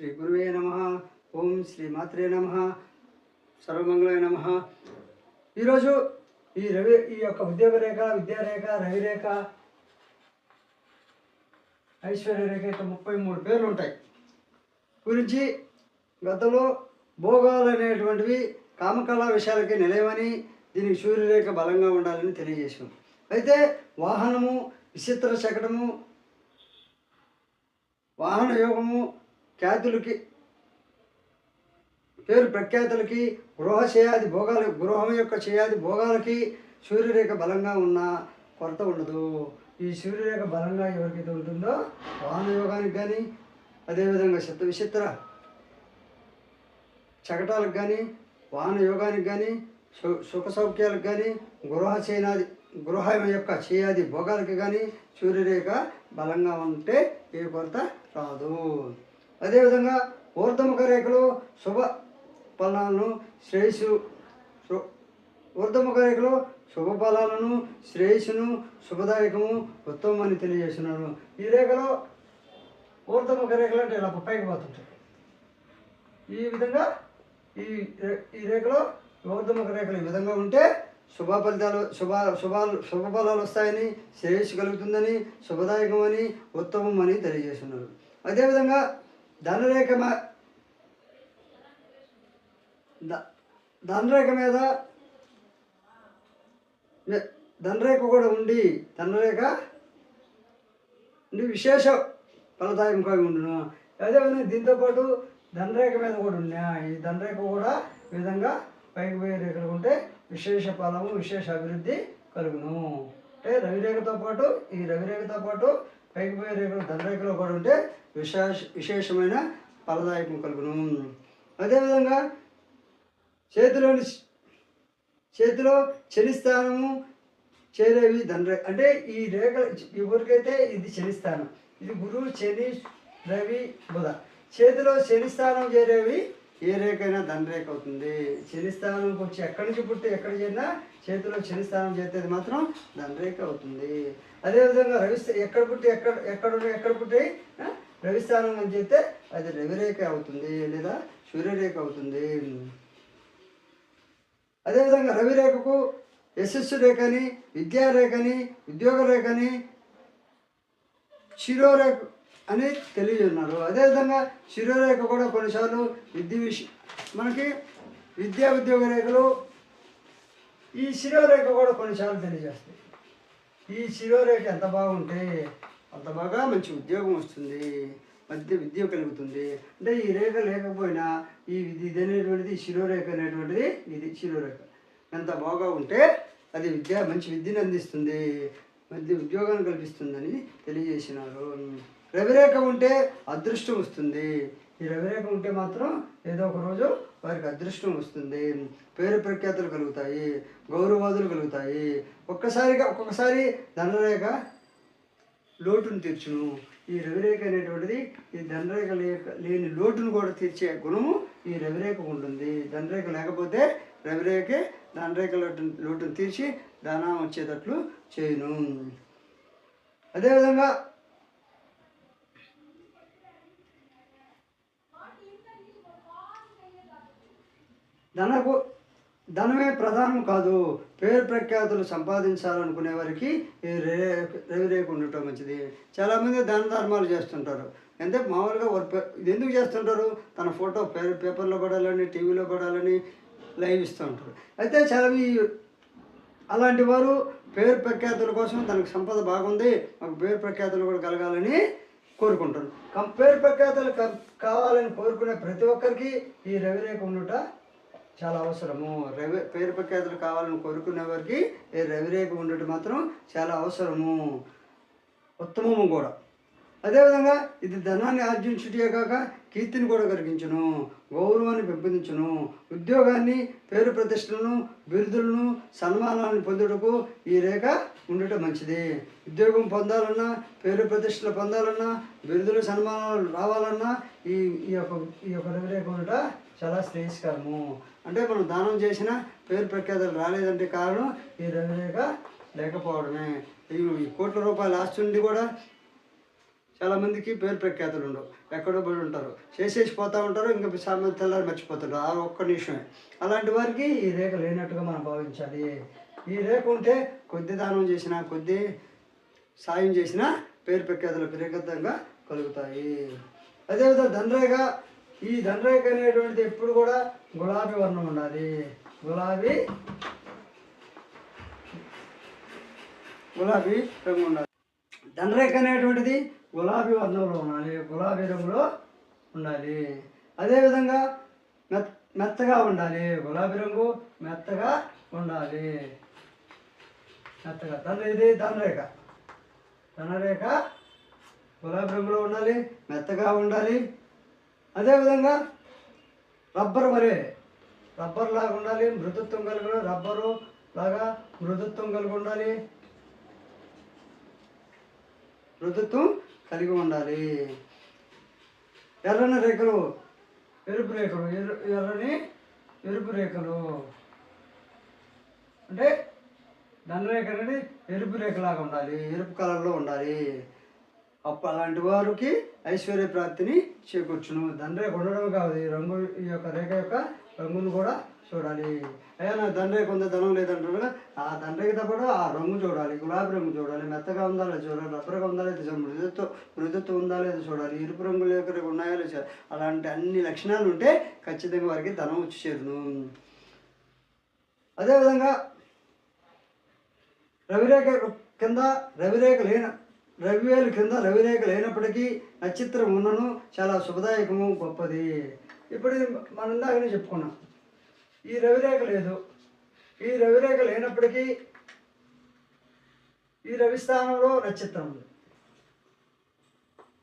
శ్రీ గురువే నమ. ఓం శ్రీ మాత్రే నమ. సర్వమంగళ నమ. ఈరోజు ఈ రవి ఈ యొక్క ఉద్యోగ రేఖ విద్యారేఖ రవిరేఖ ఐశ్వర్య రేఖ ఇట్లా ముప్పై మూడు పేర్లు ఉంటాయి. గురించి గతంలో భోగాలు అనేటువంటివి కామకళా విషయాలకి నిలయమని దీనికి సూర్యరేఖ బలంగా ఉండాలని తెలియజేసాం అయితే వాహనము విచిత్ర శకటము వాహన యోగము ఖ్యాతులకి పేరు ప్రఖ్యాతులకి గృహ చేయాది భోగాలు గృహం యొక్క చేయాది భోగాలకి సూర్యరేఖ బలంగా ఉన్న కొరత ఉండదు. ఈ సూర్యరేఖ బలంగా ఎవరికైతే ఉంటుందో వాహన యోగానికి కానీ అదేవిధంగా చిత్త విచిత్ర చకటాలకు కానీ వాహన యోగానికి కానీ సు సుఖ సౌఖ్యాలకు కానీ గృహ చేయనాది గృహం యొక్క చేయాది భోగాలకి కానీ సూర్యరేఖ బలంగా ఉంటే ఏ కొరత రాదు. అదేవిధంగా ఊర్ధముఖ రేఖలో శుభ ఫలాలను శ్రేయస్సు ఊర్ధముఖ రేఖలో శుభ ఫలాలను శ్రేయస్సును శుభదాయకము ఉత్తమమని తెలియజేస్తున్నాను. ఈ రేఖలో ఊర్ధముఖ రేఖలు అంటే ఇలా పైకి పోతుంటాయి. ఈ విధంగా ఈ ఈ రేఖలో ఊర్ధముఖ రేఖలు ఈ విధంగా ఉంటే శుభ ఫలితాలు శుభ శుభాలు శుభ ఫలాలు వస్తాయని శ్రేయస్సు కలుగుతుందని శుభదాయకమని ఉత్తమం అని తెలియజేస్తున్నారు అదేవిధంగా ధనరేఖ మ- ద- ధనరేఖ మీద ధనరేఖ కూడా ఉండి ధనరేఖ విశేష ఫలదాయం కలిగి ఉండును. అదేవిధంగా దీంతోపాటు ధనరేఖ మీద కూడా ఉన్నా ఈ ధనరేఖ కూడా ఈ విధంగా పైకి పోయే రేఖలు ఉంటే విశేష ఫలము విశేష అభివృద్ధి కలుగును. అంటే రవిరేఖతో పాటు ఈ రవిరేఖతో పాటు పైకి పోయే రేఖలు ధనరేఖలో కూడా ఉంటే విశేష విశేషమైన ఫలదాయకం కలుగును. అదేవిధంగా చేతిలోని చేతిలో శని స్థానము చేరేవి ధనరేఖ అంటే ఈ రేఖ ఎవరికైతే ఇది శని స్థానం. ఇది గురువు శని రవి బుధ. చేతిలో శని స్థానం చేరేవి ఏ రేఖైనా ధనరేఖ అవుతుంది. శనిస్థానంకి వచ్చి ఎక్కడి నుంచి పుట్టి ఎక్కడ చేరినా చేతిలో శనిస్థానం చేస్తే చేసేది మాత్రం ధనరేఖ అవుతుంది. అదేవిధంగా రవి ఎక్కడ పుట్టి ఎక్కడ ఎక్కడ ఎక్కడ పుట్టి రవిస్థానం అని చెప్తే అది రవిరేఖ అవుతుంది లేదా సూర్యరేఖ అవుతుంది. అదేవిధంగా రవిరేఖకు యశస్సు రేఖని విద్యారేఖని ఉద్యోగ రేఖని శిరోరేఖ అని తెలియజేస్తున్నారు. అదేవిధంగా శిరోరేఖ కూడా కొన్నిసార్లు విద్య విషయం మనకి విద్యా ఉద్యోగ రేఖలు ఈ శిరోరేఖ కూడా కొన్నిసార్లు తెలియజేస్తాయి. ఈ శిరోరేఖ ఎంత బాగుంటే అంత బాగా మంచి ఉద్యోగం వస్తుంది మధ్య విద్య కలుగుతుంది. అంటే ఈ రేఖ లేకపోయినా ఈ ఇది అనేటువంటిది శిరోరేఖ అనేటువంటిది ఇది శిరోరేఖ. ఎంత బాగా ఉంటే అది విద్య మంచి విద్యను అందిస్తుంది మంచి ఉద్యోగాన్ని కల్పిస్తుందని తెలియజేసినారు. రవిరేఖ ఉంటే అదృష్టం వస్తుంది. ఈ రవిరేఖ ఉంటే మాత్రం ఏదో ఒక రోజు వారికి అదృష్టం వస్తుంది. పేరు ప్రఖ్యాతులు కలుగుతాయి గౌరవాదులు కలుగుతాయి. ఒక్కసారిగా ఒక్కొక్కసారి ధనరేఖ లోటును తీర్చును. ఈ రవిరేఖ అనేటువంటిది ఈ ధనరేఖ లేక లేని లోటును కూడా తీర్చే గుణము ఈ రవిరేఖకు ఉంటుంది. ధనరేఖ లేకపోతే రవిరేఖే ధనరేఖ లోటు లోటును తీర్చి ధనం వచ్చేటట్లు చేయను. అదేవిధంగా ధనకు ధనమే ప్రధానం కాదు పేరు ప్రఖ్యాతులు సంపాదించాలనుకునే వారికి ఈ రే రవిరేఖ ఉండటం మంచిది. చాలామంది దాన ధర్మాలు చేస్తుంటారు. అంటే మామూలుగా పే- ఇది ఎందుకు చేస్తుంటారు? తన ఫోటో పేరు పేపర్లో పడాలని టీవీలో పడాలని లైవ్ ఇస్తూ ఉంటారు. అయితే చాలా ఈ అలాంటి వారు పేరు ప్రఖ్యాతుల కోసం తనకు సంపద బాగుంది మాకు పేరు ప్రఖ్యాతులు కూడా కలగాలని కోరుకుంటారు. కం- పేరు ప్రఖ్యాతులు క- కావాలని కోరుకునే ప్రతి ఒక్కరికి ఈ రవిరేఖ ఉండుట చాలా అవసరము. రవి పేరు ప్రఖ్యాతులు కావాలని కోరుకునే వారికి ఈ రవిరేఖ ఉండటం మాత్రం చాలా అవసరము. ఉత్తమము కూడా. అదేవిధంగా ఇది ధనాన్ని ఆర్జించుటే కాక కీర్తిని కూడా కలిగించును గౌరవాన్ని పెంపొందించును. ఉద్యోగాన్ని పేరు ప్రతిష్టలను బిరుదులను సన్మానాలను పొందుటకు ఈ రేఖ ఉండటం మంచిది. ఉద్యోగం పొందాలన్నా పేరు ప్రతిష్టలు పొందాలన్నా బిరుదులు సన్మానాలు రావాలన్నా ఈ ఈ యొక్క ఈ యొక్క రవిరేఖ ఉండట చాలా శ్రేయస్కరము. అంటే మనం దానం చేసిన పేరు ప్రఖ్యాతలు రాలేదంటే కారణం ఈ రవిరేఖ లేకపోవడమే. ఈ కోట్ల రూపాయలు ఆస్తి ఉండి కూడా చాలామందికి పేరు ప్రఖ్యాతులు ఉండవు. ఎక్కడో పడి ఉంటారు. చేసేసి పోతూ ఉంటారు ఇంకా సామాన్య తెల్లారి మర్చిపోతారు ఆ ఒక్క నిమిషమే. అలాంటి వారికి ఈ రేఖ లేనట్టుగా మనం భావించాలి. ఈ రేఖ ఉంటే కొద్ది దానం చేసినా కొద్ది సాయం చేసినా పేరు ప్రఖ్యాతులు విపరీతంగా కలుగుతాయి. అదేవిధంగా దండరేఖ ఈ దండరేఖ అనేటువంటిది ఎప్పుడు కూడా గులాబీ వర్ణం ఉండాలి. గులాబీ గులాబీ రంగు ఉండాలి. ధనరేఖ అనేటువంటిది గులాబీ వర్ణంలో ఉండాలి. గులాబీ రంగులో ఉండాలి. అదేవిధంగా మెత్ మెత్తగా ఉండాలి. గులాబీ రంగు మెత్తగా ఉండాలి. మెత్తగా. ధన ఇది దండరేఖ దండరేఖ గులాబీ రంగులో ఉండాలి. మెత్తగా ఉండాలి. అదేవిధంగా రబ్బర్ మరే. రబ్బర్ లాగా ఉండాలి మృదుత్వం కలిగి రబ్బరు లాగా మృదుత్వం కలిగి ఉండాలి. మృదుత్వం కలిగి ఉండాలి. ఎర్రని రేఖలు ఎరుపు రేఖలు ఎర్రని ఎరుపు రేఖలు. అంటే దండరేఖ అనేది ఎరుపు రేఖలాగా ఉండాలి ఎరుపు కలర్లో ఉండాలి. అప్ప అలాంటి వారికి ఐశ్వర్య ప్రాప్తిని చేకూర్చును. దండ్రే ఉండడం కాదు ఈ రంగు ఈ యొక్క రేఖ యొక్క రంగును కూడా చూడాలి. అయ్యా నా దండరేఖ కొంత ధనం లేదంటారు ఆ దండరేఖతో పాటు ఆ రంగు చూడాలి. గులాబీ రంగు చూడాలి మెత్తగా ఉందా లేదా చూడాలి రబ్బరుగా ఉందా లేదా మృదుత్వం మృదుత్వం ఉందా లేదా చూడాలి ఎరుపు రంగులు ఎక్కడ ఉన్నాయో లేదా అలాంటి అన్ని లక్షణాలు ఉంటే ఖచ్చితంగా వారికి ధనం వచ్చి చేరును. అదేవిధంగా రవిరేఖ కింద రవిరేఖ లేని రవివేలు కింద రవిరేఖ లేనప్పటికీ నక్షత్రం ఉన్నను చాలా శుభదాయకము గొప్పది. ఇప్పుడు మనం ఇందాకనే చెప్పుకున్నాం. ఈ రవిరేఖ లేదు. ఈ రవిరేఖ లేనప్పటికీ ఈ రవి స్థానంలో నక్షత్రం ఉంది.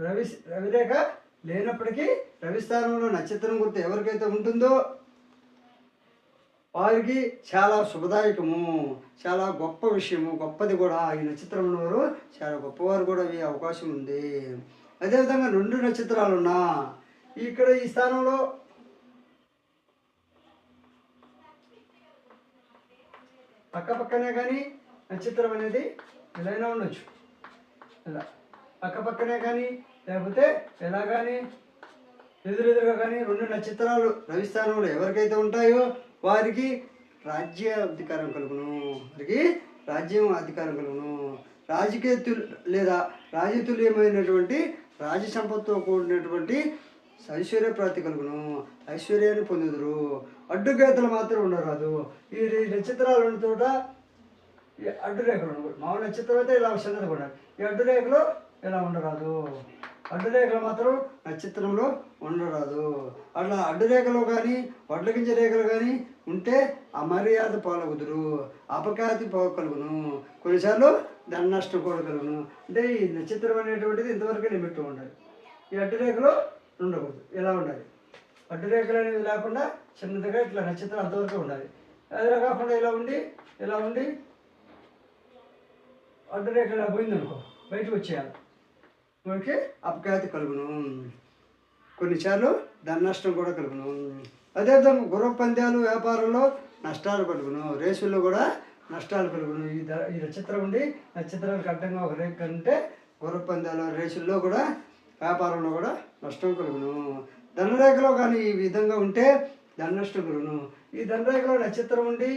రవి రవిరేఖ లేనప్పటికీ రవి స్థానంలో నక్షత్రం గుర్తు ఎవరికైతే ఉంటుందో వారికి చాలా శుభదాయకము చాలా గొప్ప విషయము గొప్పది కూడా. ఈ నక్షత్రం వారు చాలా గొప్పవారు కూడా అయ్యే అవకాశం ఉంది. అదేవిధంగా రెండు నక్షత్రాలు ఉన్నా ఇక్కడ ఈ స్థానంలో పక్కపక్కనే కానీ నక్షత్రం అనేది ఎలా ఉండొచ్చు. ఇలా పక్కపక్కనే కానీ లేకపోతే ఎలా కానీ ఎదురెదురుగా కానీ రెండు నక్షత్రాలు రవి స్థానంలో ఎవరికైతే ఉంటాయో వారికి రాజ్య అధికారం కలుగును. వారికి రాజ్యం అధికారం కలుగును. రాజకీయతులు లేదా రాజతుల్యమైనటువంటి రాజ సంపత్తో కూడినటువంటి ఐశ్వర్య ప్రాప్తి కలుగును. ఐశ్వర్యాన్ని పొందుదురు. అడ్డుగేతలు మాత్రం ఉండరాదు. ఈ నక్షత్రాలు ఉన్న చోట ఈ అడ్డురేఖలు ఉండకూడదు మామూలు నక్షత్రం అయితే ఇలా చిన్నది కూడా. ఈ అడ్డురేఖలు ఇలా ఉండరాదు. అడ్డురేఖలు మాత్రం నక్షత్రంలో ఉండరాదు. అట్లా అడ్డురేఖలు కానీ వడ్ల గింజ రేఖలు కానీ ఉంటే అమర్యాద పాలగుదురు అపఖ్యాతి పోగలుగును కొన్నిసార్లు ధన నష్టం కూడా కలుగును. అంటే ఈ నక్షత్రం అనేటువంటిది ఇంతవరకు లిమిట్ ఉండాలి ఈ అడ్డురేఖలు ఉండకూడదు. ఇలా ఉండాలి? అడ్డు రేఖలు అనేవి లేకుండా చిన్నదిగా ఇట్లా నక్షత్రం అంతవరకు ఉండాలి. అదే కాకుండా ఇలా ఉండి ఇలా ఉండి అడ్డు ఇలా పోయింది అనుకో బయటకు వచ్చేయాలి. మనకి అపఖ్యాతి కలుగును. కొన్నిసార్లు ధన నష్టం కూడా కలుగును. అదేవిధంగా గుర్ర పందాలు వ్యాపారంలో నష్టాలు కలుగును. రేసుల్లో కూడా నష్టాలు కలుగును. ఈ ఈ నక్షత్రం ఉండి నక్షత్రాలకు అడ్డంగా ఒక రేఖ కంటే గుర్ర పందాలు రేసుల్లో కూడా వ్యాపారంలో కూడా నష్టం కలుగును. ధనరేఖలో కానీ ఈ విధంగా ఉంటే ధన నష్టం కలుగును. ఈ ధనరేఖలో నక్షత్రం ఉండి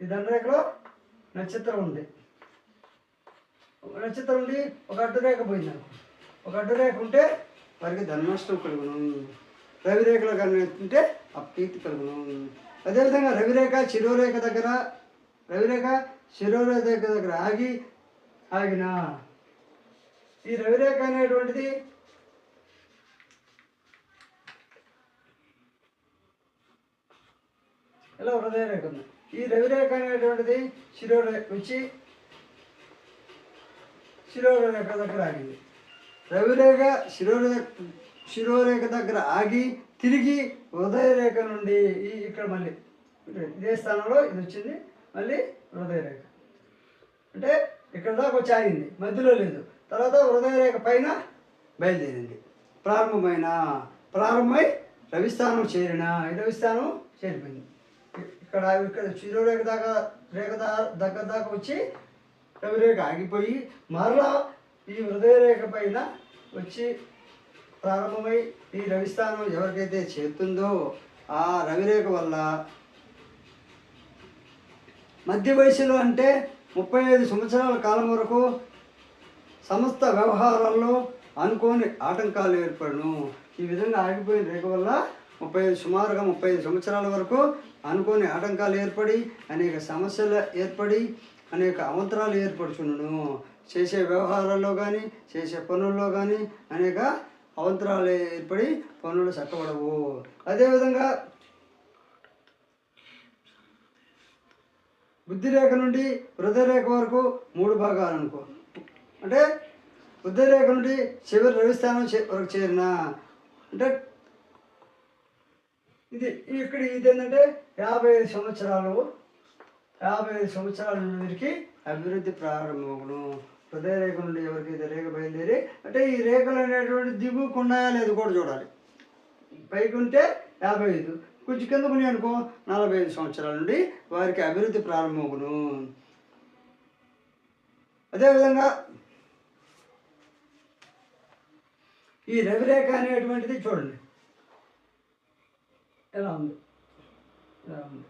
ఈ ధనరేఖలో నక్షత్రం ఉంది ఒక నక్షత్రం ఉండి ఒక అడ్డురేఖ పోయింది ఒక అడ్డురేఖ ఉంటే వారికి ధననష్టం కలుగును. రవిరేఖలో కానీ ఉంటే అప్రీతి కలుగును. అదేవిధంగా రవిరేఖ శిరోరేఖ దగ్గర రవిరేఖ శిరోరేఖ దగ్గర ఆగి ఆగిన. ఈ రవిరేఖ అనేటువంటిది ఇలా హృదయ రేఖ ఉంది? ఈ రవిరేఖ అనేటువంటిది శిరోరేఖ వచ్చి శిరోరేఖ దగ్గర ఆగింది. రవిరేఖ శిరోరేఖ శిరోరేఖ దగ్గర ఆగి తిరిగి హృదయరేఖ నుండి ఈ ఇక్కడ మళ్ళీ ఇదే స్థానంలో ఇది వచ్చింది మళ్ళీ హృదయరేఖ. అంటే ఇక్కడ దాకా వచ్చి ఆగింది మధ్యలో లేదు. తర్వాత హృదయరేఖ పైన బయలుదేరింది. ప్రారంభమైన ప్రారంభమై రవిస్థానం చేరిన రవిస్థానం చేరిపోయింది. ఇక్కడ ఇక్కడ శిరోరేఖ దాకా రేఖ దగ్గర దాకా వచ్చి రవిరేఖ ఆగిపోయి మరలా ఈ హృదయ రేఖ పైన వచ్చి ప్రారంభమై ఈ రవిస్థానం ఎవరికైతే చేరుతుందో ఆ రవిరేఖ వల్ల మధ్య వయసులో అంటే ముప్పై ఐదు సంవత్సరాల కాలం వరకు సమస్త వ్యవహారాల్లో అనుకోని ఆటంకాలు ఏర్పడను. ఈ విధంగా ఆగిపోయిన రేఖ వల్ల ముప్పై ఐదు సుమారుగా ముప్పై ఐదు సంవత్సరాల వరకు అనుకోని ఆటంకాలు ఏర్పడి అనేక సమస్యలు ఏర్పడి అనేక అవంతరాలు ఏర్పడుచుండును చేసే వ్యవహారాల్లో కానీ చేసే పనుల్లో కానీ అనేక అవంతరాలు ఏర్పడి పనులు చక్కబడవు. అదేవిధంగా బుద్ధిరేఖ నుండి హృదయరేఖ వరకు మూడు భాగాలు అనుకో అంటే బుద్ధిరేఖ నుండి చివరి రవిస్థానం చే- వరకు చేరిన. అంటే ఇది ఇక్కడ ఇది ఏంటంటే యాభై ఐదు సంవత్సరాలు యాభై ఐదు సంవత్సరాల నుండి వీరికి అభివృద్ధి ప్రారంభమవును హృదయ రేఖ నుండి ఎవరికైతే రేఖ బయలుదేరి అంటే ఈ రేఖలు అనేటువంటి దిగుకు ఉన్నాయా లేదు కూడా చూడాలి. పైకి ఉంటే యాభై ఐదు కొంచెం కింద కొని అనుకో నలభై ఐదు సంవత్సరాల నుండి వారికి అభివృద్ధి ప్రారంభమవును అదేవిధంగా ఈ రవిరేఖ అనేటువంటిది చూడండి. ఎలా ఉంది? ఎలా ఉంది?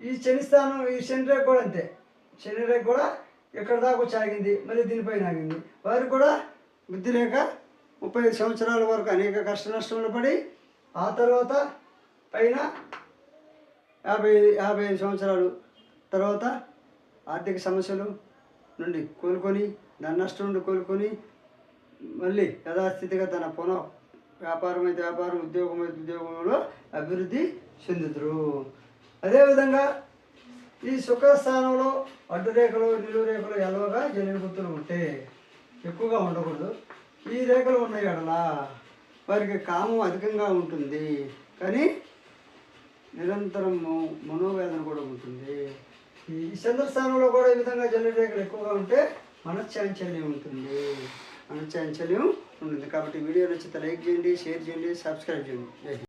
ఈ శని స్థానం ఈ శని రేఖ కూడా అంతే. శని రేఖ కూడా ఇక్కడ దాకా వచ్చి ఆగింది? మళ్ళీ దీనిపైన ఆగింది. వారు కూడా బుద్ధి రేఖ ముప్పై సంవత్సరాల వరకు అనేక కష్ట నష్టములు పడి ఆ తర్వాత పైన యాభై యాభై ఐదు సంవత్సరాలు తర్వాత ఆర్థిక సమస్యలు నుండి కోలుకొని దాని నష్టం నుండి కోలుకొని మళ్ళీ యథాస్థితిగా తన పునః వ్యాపారం అయితే వ్యాపారం ఉద్యోగం అయితే ఉద్యోగంలో అభివృద్ధి చెందుతురు. అదేవిధంగా ఈ శుక్రస్థానంలో అడ్డు రేఖలు నిలువు రేఖలు ఎలవగా జనిన గుర్తులు ఉంటే ఎక్కువగా ఉండకూడదు. ఈ రేఖలు ఉన్నాయి అడలా వారికి కామం అధికంగా ఉంటుంది. కానీ నిరంతరం మనోవేదన కూడా ఉంటుంది. ఈ చంద్రస్థానంలో కూడా ఈ విధంగా జల రేఖలు ఎక్కువగా ఉంటే మనశ్చాంచల్యం ఉంటుంది. మనశ్చాంచల్యం ఉంటుంది. కాబట్టి వీడియో నచ్చితే లైక్ చేయండి షేర్ చేయండి సబ్స్క్రైబ్ చేయండి. జై